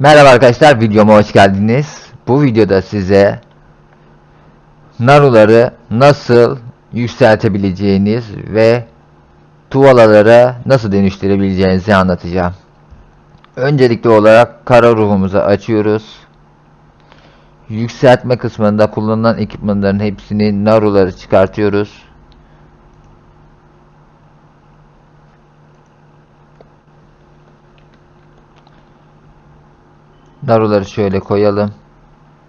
Merhaba arkadaşlar videoma hoş geldiniz. Bu videoda size naruları nasıl yükseltebileceğiniz ve tuvalalara nasıl dönüştürebileceğinizi anlatacağım. Öncelikli olarak kara ruhumuzu açıyoruz. Yükseltme kısmında kullanılan ekipmanların hepsini naruları çıkartıyoruz. Naruları şöyle koyalım.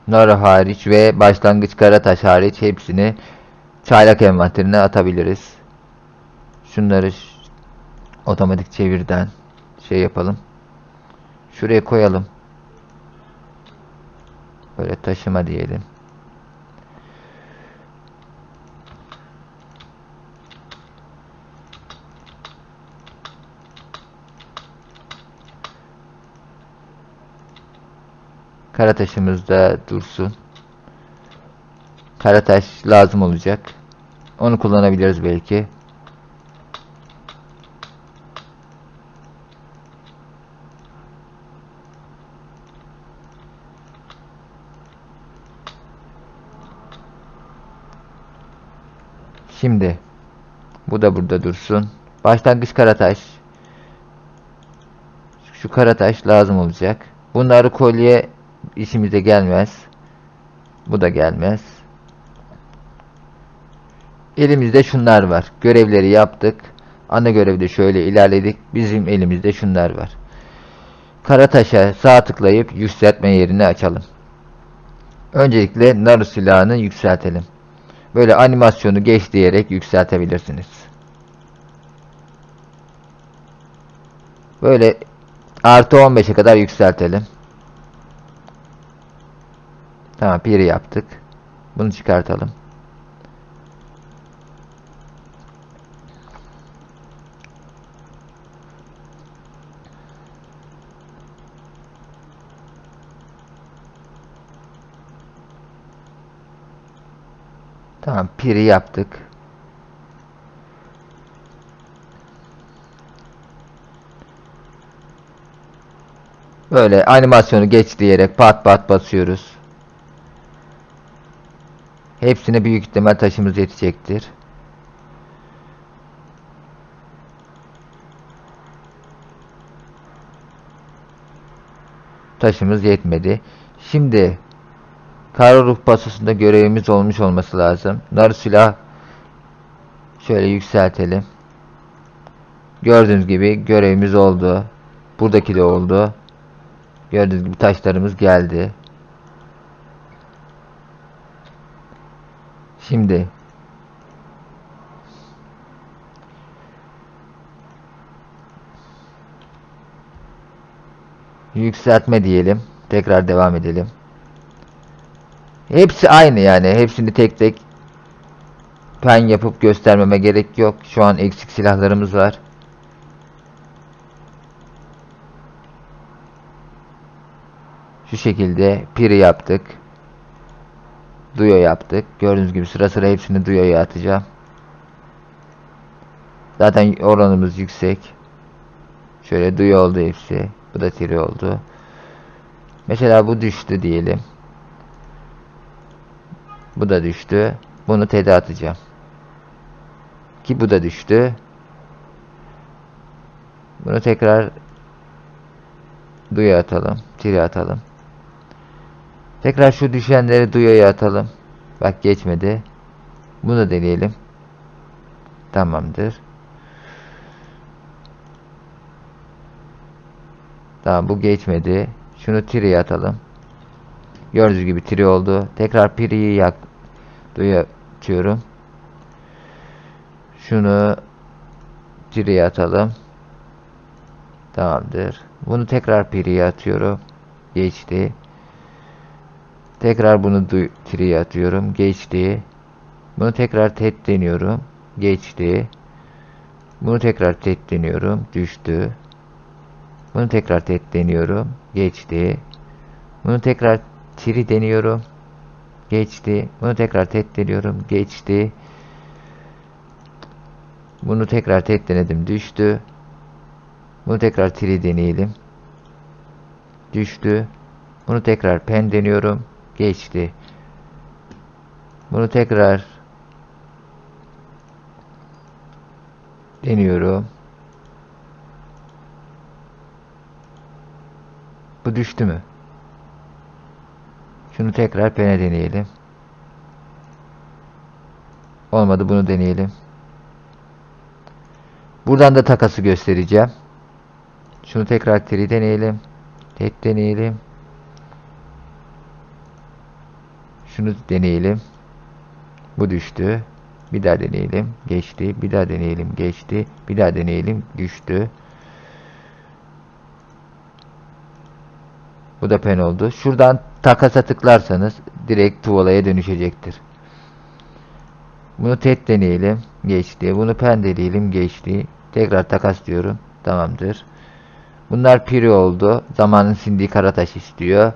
Naru hariç ve başlangıç karataş hariç hepsini çaylak envanterine atabiliriz. Şunları otomatik çevirden şey yapalım. Şuraya koyalım. Böyle taşıma diyelim. Karataşımız da dursun. Karataş lazım olacak. Onu kullanabiliriz belki. Şimdi bu da burada dursun. Başlangıç karataş. Şu karataş lazım olacak. Bunları kolye işimize gelmez. Bu da gelmez. Elimizde şunlar var. Görevleri yaptık. Ana görevde şöyle ilerledik. Bizim elimizde şunlar var. Karataş'a sağ tıklayıp yükseltme yerini açalım. Öncelikle Naru silahını yükseltelim. Böyle animasyonu geç diyerek yükseltebilirsiniz. Böyle artı 15'e kadar yükseltelim. Tamam piri yaptık. Bunu çıkartalım. Tamam piri yaptık. Böyle animasyonu geç diyerek pat pat basıyoruz. Hepsine büyük ihtimal taşımız yetecektir. Taşımız yetmedi. Şimdi Kara ruh pasosunda görevimiz olmuş olması lazım. Nar silah şöyle yükseltelim. Gördüğünüz gibi görevimiz oldu. Buradaki de oldu. Gördüğünüz gibi taşlarımız geldi. Şimdi yükseltme diyelim. Tekrar devam edelim. Hepsi aynı yani. Hepsini tek tek pen yapıp göstermeme gerek yok. Şu an eksik silahlarımız var. Şu şekilde piri yaptık. Duyo yaptık. Gördüğünüz gibi sıra sıra hepsini duyoya atacağım. Zaten oranımız yüksek. Şöyle duyo oldu hepsi. Bu da tiri oldu. Mesela bu düştü diyelim. Bu da düştü. Bunu TED'e atacağım. Ki bu da düştü. Bunu tekrar duya atalım. Tiri atalım. Tekrar şu düşenleri duyaya atalım. Bak geçmedi. Bunu deneyelim. Tamamdır. Tamam bu geçmedi. Şunu tiriye atalım. Gördüğünüz gibi tri oldu. Tekrar piriyi yak duya açıyorum. Şunu triye atalım. Tamamdır. Bunu tekrar piriye atıyorum. Geçti. Tekrar bunu triye atıyorum. Geçti. Bunu tekrar tet deniyorum. Geçti. Bunu tekrar tet deniyorum. Düştü. Bunu tekrar tet deniyorum. Geçti. Bunu tekrar Tiri deniyorum. Geçti. Bunu tekrar tet deniyorum. Geçti. Bunu tekrar tet denedim. Düştü. Bunu tekrar tiri deneyelim. Düştü. Bunu tekrar pen deniyorum. Geçti. Bunu tekrar deniyorum. Bu düştü mü? Şunu tekrar pene deneyelim. Olmadı bunu deneyelim. Buradan da takası göstereceğim. Şunu tekrar tri deneyelim. Tet deneyelim. Şunu deneyelim. Bu düştü. Bir daha deneyelim. Geçti. Bir daha deneyelim. Geçti. Bir daha deneyelim. Düştü. Bu da pen oldu. Şuradan takasa tıklarsanız direkt tuvalaya dönüşecektir. Bunu tet deneyelim. Geçti. Bunu pen deneyelim. Geçti. Tekrar takas diyorum. Tamamdır. Bunlar piri oldu. Zamanın sindiği karataş istiyor.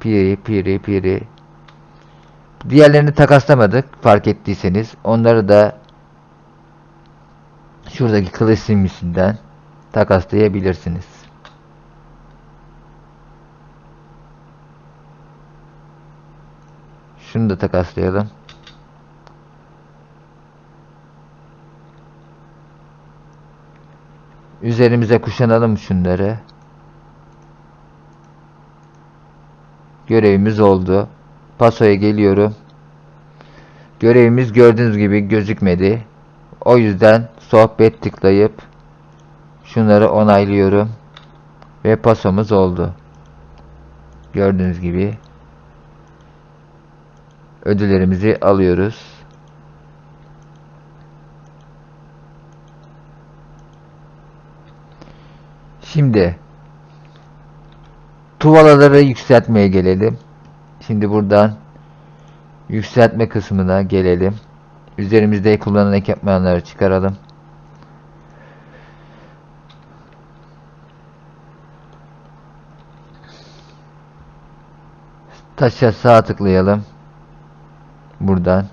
Piri, piri, piri. Diğerlerini takaslamadık fark ettiyseniz. Onları da şuradaki kılıç simgesinden takaslayabilirsiniz. Şunu da takaslayalım. Üzerimize kuşanalım şunları. Görevimiz oldu. Pasoya geliyorum. Görevimiz gördüğünüz gibi gözükmedi. O yüzden sohbet tıklayıp şunları onaylıyorum. Ve pasomuz oldu. Gördüğünüz gibi ödüllerimizi alıyoruz. Şimdi tuvalaları yükseltmeye gelelim. Şimdi buradan yükseltme kısmına gelelim. Üzerimizde kullanılan ekipmanları çıkaralım. Taşa sağ tıklayalım. Buradan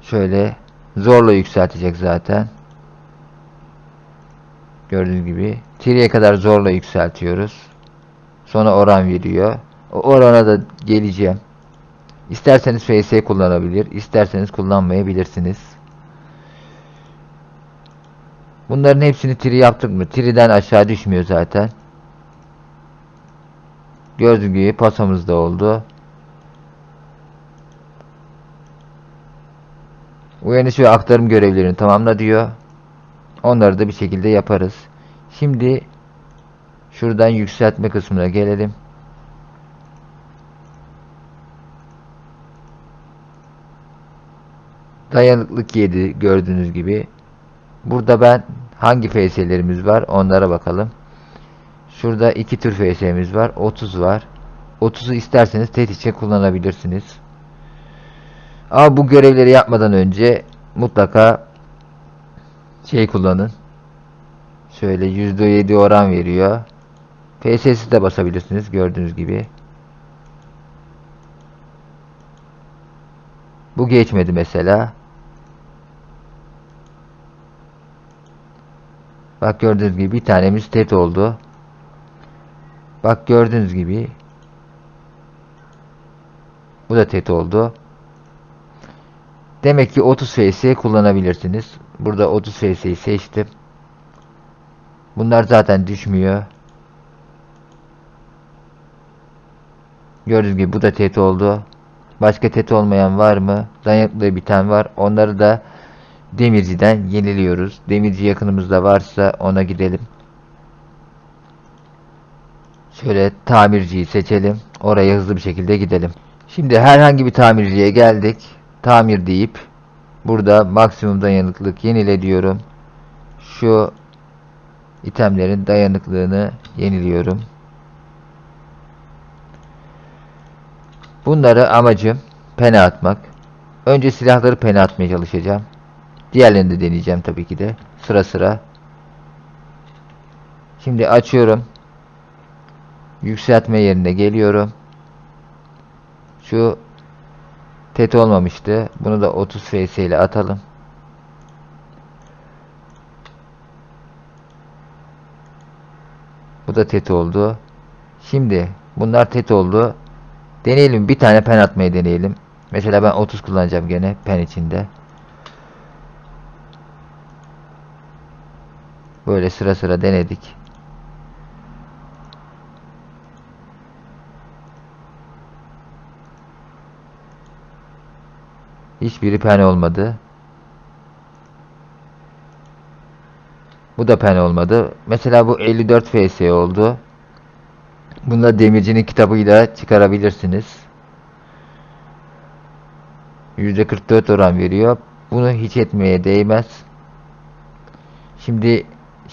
şöyle zorla yükseltecek zaten. Gördüğünüz gibi. Tiriye kadar zorla yükseltiyoruz. Sonra oran veriyor. Orana da geleceğim. İsterseniz FS kullanabilir. isterseniz kullanmayabilirsiniz. Bunların hepsini tri yaptık mı? Tri'den aşağı düşmüyor zaten. Gördüğünüz gibi pasamız da oldu. Uyanış ve aktarım görevlerini tamamla diyor. Onları da bir şekilde yaparız. Şimdi şuradan yükseltme kısmına gelelim. Dayanıklık 7 gördüğünüz gibi. Burada ben hangi FS'lerimiz var onlara bakalım. Şurada iki tür FS'miz var. 30 var. 30'u isterseniz tetikçe kullanabilirsiniz. Ama bu görevleri yapmadan önce mutlaka şey kullanın. Şöyle %7 oran veriyor. PSS'i de basabilirsiniz gördüğünüz gibi. Bu geçmedi mesela. Bak gördüğünüz gibi bir tanemiz tet oldu. Bak gördüğünüz gibi bu da tet oldu. Demek ki 30 FS kullanabilirsiniz. Burada 30 FS'yi seçtim. Bunlar zaten düşmüyor. Gördüğünüz gibi bu da tet oldu. Başka tet olmayan var mı? Dayanıklı biten var. Onları da demirciden yeniliyoruz. Demirci yakınımızda varsa ona gidelim. Şöyle tamirciyi seçelim. Oraya hızlı bir şekilde gidelim. Şimdi herhangi bir tamirciye geldik. Tamir deyip burada maksimum dayanıklılık yenile diyorum. Şu itemlerin dayanıklılığını yeniliyorum. Bunları amacım pene atmak. Önce silahları pene atmaya çalışacağım. Diğerlerini de deneyeceğim tabii ki de. Sıra sıra. Şimdi açıyorum. Yükseltme yerine geliyorum. Şu tet olmamıştı. Bunu da 30 fs ile atalım. Bu da tet oldu. Şimdi bunlar tet oldu. Deneyelim bir tane pen atmayı deneyelim. Mesela ben 30 kullanacağım gene pen içinde. Böyle sıra sıra denedik. Hiçbiri pen olmadı. Bu da pen olmadı. Mesela bu 54 FS oldu. Bunu da demircinin kitabıyla çıkarabilirsiniz. %44 oran veriyor. Bunu hiç etmeye değmez. Şimdi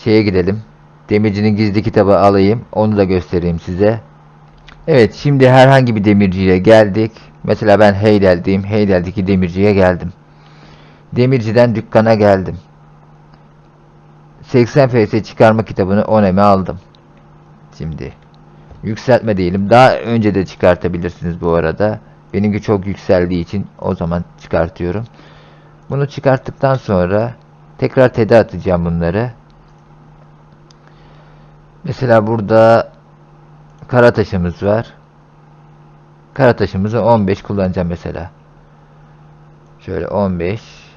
şeye gidelim. Demircinin gizli kitabı alayım. Onu da göstereyim size. Evet şimdi herhangi bir demirciye geldik. Mesela ben Heydel'deyim. Heydel'deki demirciye geldim. Demirciden dükkana geldim. 80 FS çıkarma kitabını 10 eme aldım. Şimdi yükseltme diyelim. Daha önce de çıkartabilirsiniz bu arada. Benimki çok yükseldiği için o zaman çıkartıyorum. Bunu çıkarttıktan sonra tekrar TED'e atacağım bunları. Mesela burada kara taşımız var. Kara taşımızı 15 kullanacağım mesela. Şöyle 15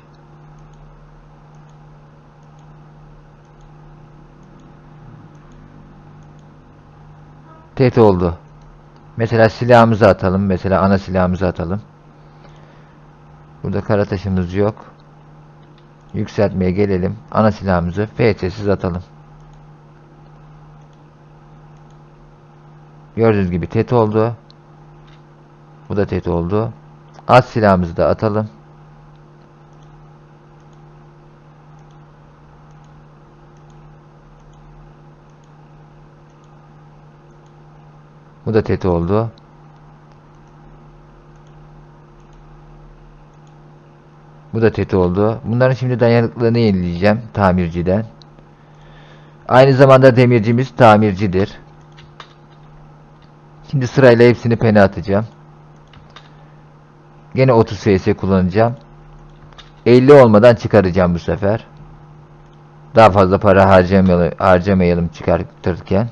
Tet oldu. Mesela silahımızı atalım. Mesela ana silahımızı atalım. Burada kara taşımız yok. Yükseltmeye gelelim. Ana silahımızı FT'siz atalım. Gördüğünüz gibi tet oldu. Bu da tet oldu. Az silahımızı da atalım. Bu da tet oldu. Bu da tet oldu. Bunların şimdi dayanıklılığını yenileyeceğim tamirciden. Aynı zamanda demircimiz tamircidir. Şimdi sırayla hepsini pene atacağım. Gene 30 FS kullanacağım. 50 olmadan çıkaracağım bu sefer. Daha fazla para harcamayalım, harcamayalım çıkartırken.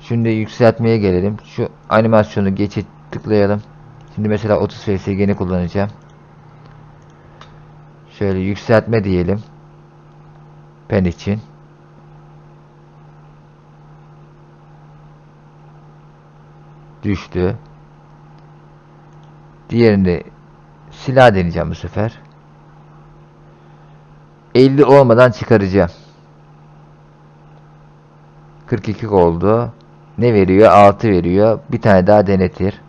Şimdi yükseltmeye gelelim. Şu animasyonu geçit tıklayalım. Şimdi mesela 30 FPS gene kullanacağım. Şöyle yükseltme diyelim. Pen için. Düştü. Diğerini silah deneyeceğim bu sefer. 50 olmadan çıkaracağım. 42 oldu. Ne veriyor? 6 veriyor. Bir tane daha denetir.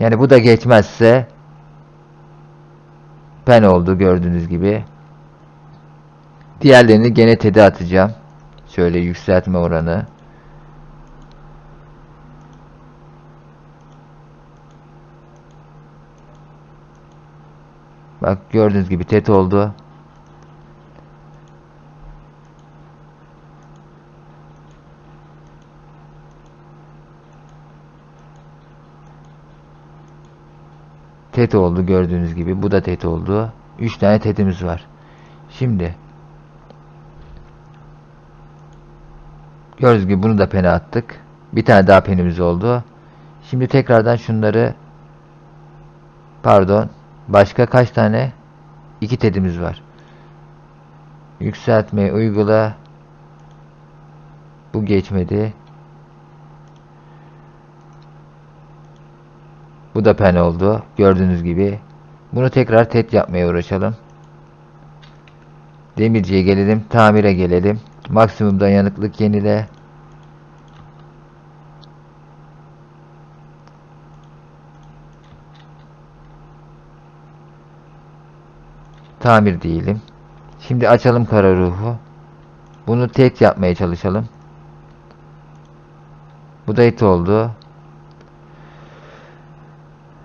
Yani bu da geçmezse pen oldu gördüğünüz gibi. Diğerlerini gene tedi atacağım. Şöyle yükseltme oranı. Bak gördüğünüz gibi tet oldu. Tet oldu gördüğünüz gibi. Bu da tet oldu. 3 tane tetimiz var. Şimdi gördüğünüz gibi bunu da pene attık. Bir tane daha penimiz oldu. Şimdi tekrardan şunları pardon başka kaç tane? 2 tetimiz var. Yükseltmeyi uygula. Bu geçmedi. Bu da pen oldu. Gördüğünüz gibi. Bunu tekrar tet yapmaya uğraşalım. Demirciye gelelim. Tamire gelelim. Maksimum dayanıklık yenile. Tamir diyelim. Şimdi açalım kara ruhu. Bunu tet yapmaya çalışalım. Bu da et oldu.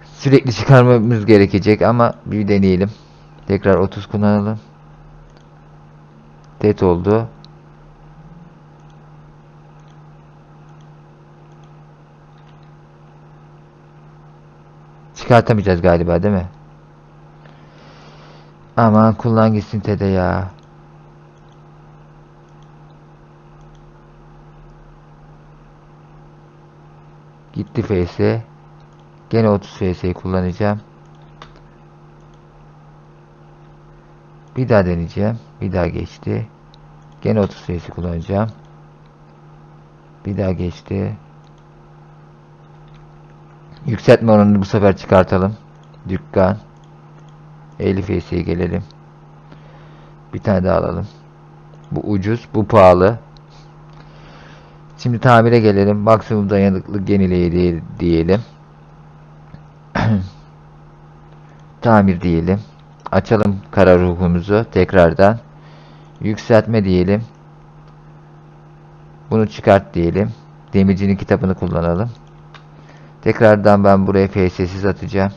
Sürekli çıkarmamız gerekecek ama bir deneyelim. Tekrar 30 kullanalım. Det oldu. Çıkartamayacağız galiba değil mi? Aman kullan gitsin Tede ya. Gitti FS. Gene 30 FS'yi kullanacağım. Bir daha deneyeceğim. Bir daha geçti. Gene 30 FS kullanacağım. Bir daha geçti. Yükseltme oranını bu sefer çıkartalım. Dükkan. 50 FS'ye gelelim. Bir tane daha alalım. Bu ucuz, bu pahalı. Şimdi tamire gelelim. Maksimum dayanıklı yenileye diye- diyelim. Tamir diyelim. Açalım kara ruhumuzu tekrardan. Yükseltme diyelim. Bunu çıkart diyelim. Demircinin kitabını kullanalım. Tekrardan ben buraya FS'siz atacağım.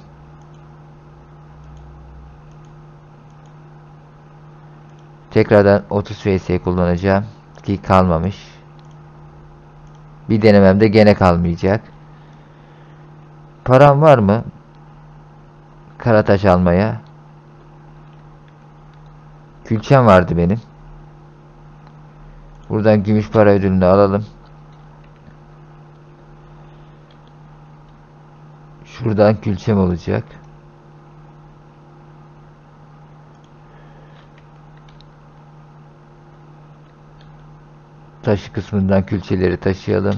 Tekrardan 30 FS kullanacağım. Ki kalmamış. Bir denememde gene kalmayacak. Param var mı? Karataş almaya. Külçem vardı benim. Buradan gümüş para ödülünü alalım. Şuradan külçem olacak. Taşı kısmından külçeleri taşıyalım.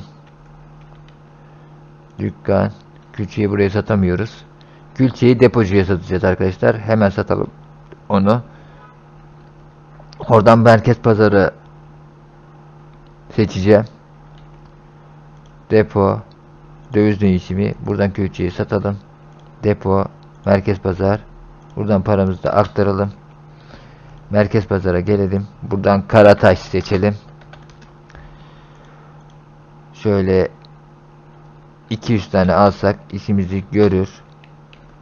Dükkan. Külçeyi buraya satamıyoruz. Külçeyi depocuya satacağız arkadaşlar. Hemen satalım onu. Oradan merkez pazarı seçeceğim. Depo. Döviz değişimi. Buradan külçeyi satalım. Depo. Merkez pazar. Buradan paramızı da aktaralım. Merkez pazara gelelim. Buradan Karataş seçelim. Şöyle 200 tane alsak işimizi görür.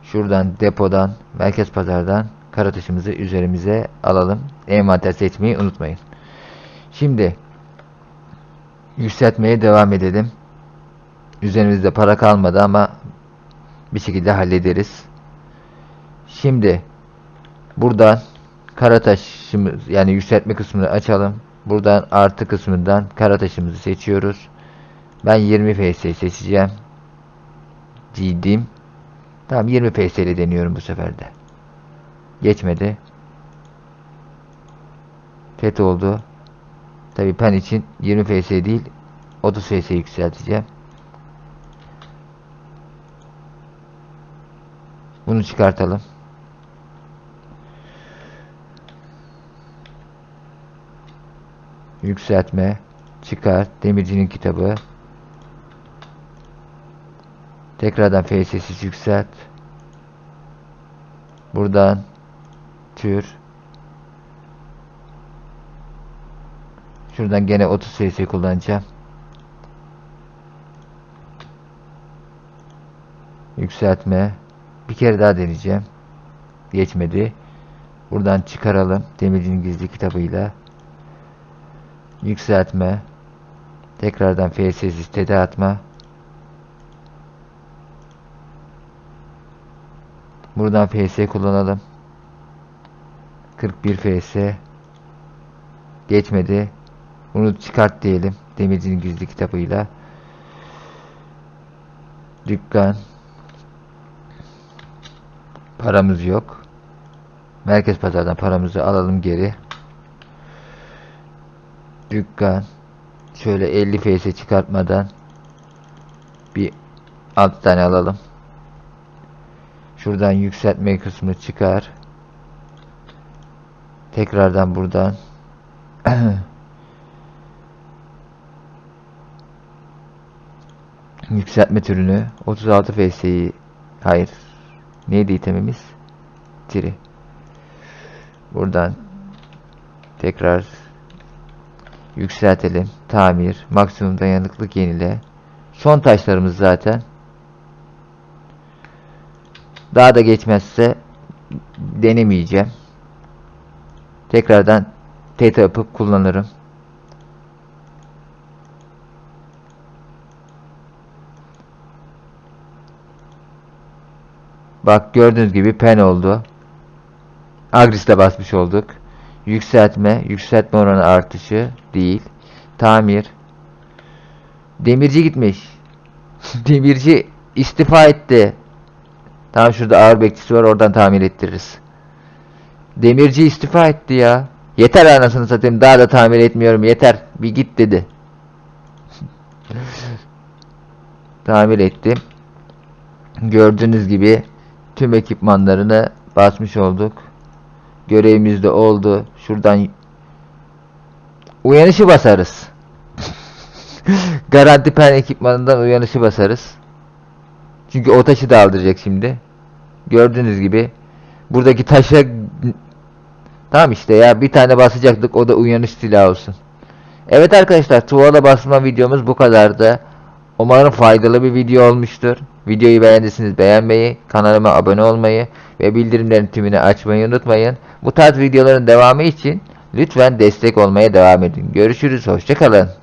Şuradan depodan, merkez pazardan karataşımızı üzerimize alalım. Envanter seçmeyi unutmayın. Şimdi yükseltmeye devam edelim. Üzerimizde para kalmadı ama bir şekilde hallederiz. Şimdi buradan karataşımız yani yükseltme kısmını açalım. Buradan artı kısmından karataşımızı seçiyoruz. Ben 20 PS seçeceğim. Cidim. Tamam 20 PS ile deniyorum bu sefer de. Geçmedi. FET oldu. Tabi pen için 20 PS değil 30 PS yükselteceğim. Bunu çıkartalım. Yükseltme. Çıkar. Demircinin kitabı. Tekrardan FSS'i yükselt. Buradan tür. Şuradan gene 30 FS kullanacağım. Yükseltme. Bir kere daha deneyeceğim. Geçmedi. Buradan çıkaralım. Demircinin gizli kitabıyla. Yükseltme. Tekrardan FS listede atma. Buradan FS kullanalım. 41 FS. Geçmedi. Bunu çıkart diyelim. Demircinin gizli kitabıyla. Dükkan. Paramız yok. Merkez pazardan paramızı alalım geri. Dükkan. Şöyle 50 FS çıkartmadan bir 6 tane alalım. Şuradan yükseltme kısmını çıkar. Tekrardan buradan yükseltme türünü 36 FS'yi hayır neydi itemimiz? Tiri. Buradan tekrar yükseltelim. Tamir, maksimum dayanıklık yenile. Son taşlarımız zaten. Daha da geçmezse denemeyeceğim. Tekrardan teta yapıp kullanırım. Bak gördüğünüz gibi pen oldu. Agris'te basmış olduk. Yükseltme, yükseltme oranı artışı değil. Tamir. Demirci gitmiş. Demirci istifa etti. Tamam şurada ağır bekçisi var oradan tamir ettiririz. Demirci istifa etti ya. Yeter anasını satayım daha da tamir etmiyorum yeter. Bir git dedi. tamir ettim. Gördüğünüz gibi tüm ekipmanlarını basmış olduk. Görevimiz de oldu. Şuradan uyanışı basarız. Garanti pen ekipmanından uyanışı basarız. Çünkü o taşı da aldıracak şimdi. Gördüğünüz gibi buradaki taşa Tamam işte ya bir tane basacaktık o da uyanış silahı olsun. Evet arkadaşlar tuvala basma videomuz bu kadardı. Umarım faydalı bir video olmuştur. Videoyu beğendiyseniz beğenmeyi, kanalıma abone olmayı ve bildirimlerin tümünü açmayı unutmayın. Bu tarz videoların devamı için lütfen destek olmaya devam edin. Görüşürüz, hoşçakalın.